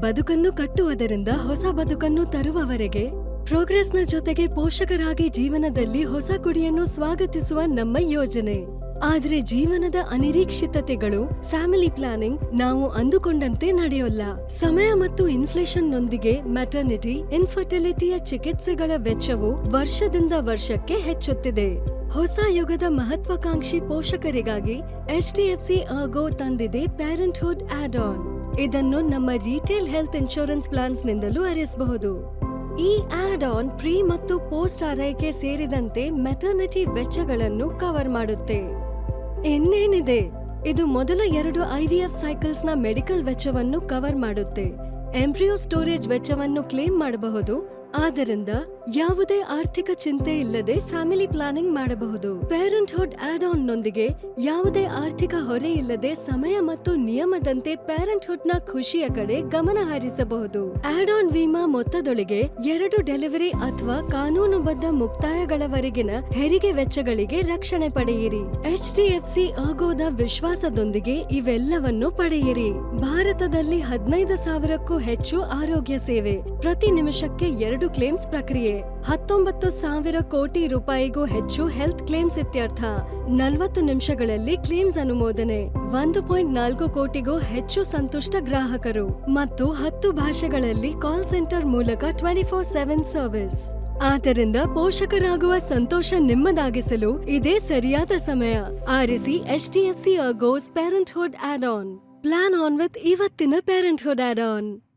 ಬದುಕನ್ನು ಕಟ್ಟುವುದರಿಂದ ಹೊಸ ಬದುಕನ್ನು ತರುವವರೆಗೆ ಪ್ರೋಗ್ರೆಸ್ನ ಜೊತೆಗೆ ಪೋಷಕರಾಗಿ ಜೀವನದಲ್ಲಿ ಹೊಸ ಕುಡಿಯನ್ನು ಸ್ವಾಗತಿಸುವ ನಮ್ಮ ಯೋಜನೆ. ಆದರೆ ಜೀವನದ ಅನಿರೀಕ್ಷಿತತೆಗಳು ಫ್ಯಾಮಿಲಿ ಪ್ಲಾನಿಂಗ್ ನಾವು ಅಂದುಕೊಂಡಂತೆ ನಡೆಯೋಲ್ಲ. ಸಮಯ ಮತ್ತು ಇನ್ಫ್ಲೇಷನ್ನೊಂದಿಗೆ ಮ್ಯಾಟರ್ನಿಟಿ ಇನ್ಫರ್ಟಿಲಿಟಿಯ ಚಿಕಿತ್ಸೆಗಳ ವೆಚ್ಚವು ವರ್ಷದಿಂದ ವರ್ಷಕ್ಕೆ ಹೆಚ್ಚುತ್ತಿದೆ. ಹೊಸ ಯುಗದ ಮಹತ್ವಾಕಾಂಕ್ಷಿ ಪೋಷಕರಿಗಾಗಿ ಎಚ್ಡಿಎಫ್ಸಿ ಆಗೋ ತಂದಿದೆ ಪ್ಯಾರೆಂಟ್ಹುಡ್ ಆಡ್ ಆನ್ ಇದನ್ನು ನಮ್ಮ ರೀಟೇಲ್ ಹೆಲ್ತ್ ಇನ್ಶೂರೆನ್ಸ್ ಪ್ಲಾನ್ಸ್ನಿಂದಲೂ ಅರಿಸಬಹುದು ಈ ಆಡ್ ಆನ್ ಪ್ರೀ ಮತ್ತು ಪೋಸ್ಟ್ ಆರೈಕೆ ಸೇರಿದಂತೆ ಮೆಟರ್ನಿಟಿ ವೆಚ್ಚಗಳನ್ನು ಕವರ್ ಮಾಡುತ್ತೆ. ಇನ್ನೇನಿದೆ? ಇದು ಮೊದಲ ಎರಡು ಐವಿಎಫ್ ಸೈಕಲ್ಸ್ನ ಮೆಡಿಕಲ್ ವೆಚ್ಚವನ್ನು ಕವರ್ ಮಾಡುತ್ತೆ. ಎಂಬ್ರಿಯೋ ಸ್ಟೋರೇಜ್ ವೆಚ್ಚವನ್ನು ಕ್ಲೇಮ್ ಮಾಡಬಹುದು. ಆದ್ದರಿಂದ ಯಾವುದೇ ಆರ್ಥಿಕ ಚಿಂತೆ ಇಲ್ಲದೆ ಫ್ಯಾಮಿಲಿ ಪ್ಲಾನಿಂಗ್ ಮಾಡಬಹುದು. ಪೇರೆಂಟ್ಹುಡ್ ಆಡ್ ಆನ್ ನೊಂದಿಗೆ ಯಾವುದೇ ಆರ್ಥಿಕ ಹೊರೆ ಇಲ್ಲದೆ ಸಮಯ ಮತ್ತು ನಿಯಮದಂತೆ ಪೇರೆಂಟ್ಹುಡ್ನ ಖುಷಿಯ ಕಡೆ ಗಮನ ಹರಿಸಬಹುದು. ಆಡ್ ಆನ್ ವಿಮಾ ಮೊತ್ತದೊಳಗೆ ಎರಡು ಡೆಲಿವರಿ ಅಥವಾ ಕಾನೂನುಬದ್ಧ ಮುಕ್ತಾಯಗಳವರೆಗಿನ ಹೆರಿಗೆ ವೆಚ್ಚಗಳಿಗೆ ರಕ್ಷಣೆ ಪಡೆಯಿರಿ. ಎಚ್ಡಿಎಫ್ಸಿ ಆಗೋದ ವಿಶ್ವಾಸದೊಂದಿಗೆ ಇವೆಲ್ಲವನ್ನು ಪಡೆಯಿರಿ. ಭಾರತದಲ್ಲಿ ಹದಿನೈದು ಸಾವಿರಕ್ಕೂ ಹೆಚ್ಚು ಆರೋಗ್ಯ ಸೇವೆ. ಪ್ರತಿ ನಿಮಿಷಕ್ಕೆ ಎರಡು ಕ್ಲೇಮ್ಸ್ ಪ್ರಕ್ರಿಯೆ. ಹತ್ತೊಂಬತ್ತು ಸಾವಿರ ಕೋಟಿ ರೂಪಾಯಿಗೂ ಹೆಚ್ಚು ಹೆಲ್ತ್ ಕ್ಲೇಮ್ಸ್ ಇತ್ಯರ್ಥ. ನಲವತ್ತು ನಿಮಿಷಗಳಲ್ಲಿ ಕ್ಲೇಮ್ಸ್ ಅನುಮೋದನೆ. ಒಂದು ಪಾಯಿಂಟ್ ನಾಲ್ಕು ಕೋಟಿಗೂ ಹೆಚ್ಚು ಸಂತುಷ್ಟ ಗ್ರಾಹಕರು ಮತ್ತು ಹತ್ತು ಭಾಷೆಗಳಲ್ಲಿ ಕಾಲ್ ಸೆಂಟರ್ ಮೂಲಕ ಟ್ವೆಂಟಿ ಫೋರ್ ಸೆವೆನ್ ಸರ್ವಿಸ್. ಆದ್ದರಿಂದ ಪೋಷಕರಾಗುವ ಸಂತೋಷ ನಿಮ್ಮದಾಗಿಸಲು ಇದೇ ಸರಿಯಾದ ಸಮಯ. ಆರಿಸಿ H D F C ERGO's parenthood add on plan on with ಇವತ್ತಿನ ಪೇರೆಂಟ್ಹುಡ್ ಆಡ್ ಆನ್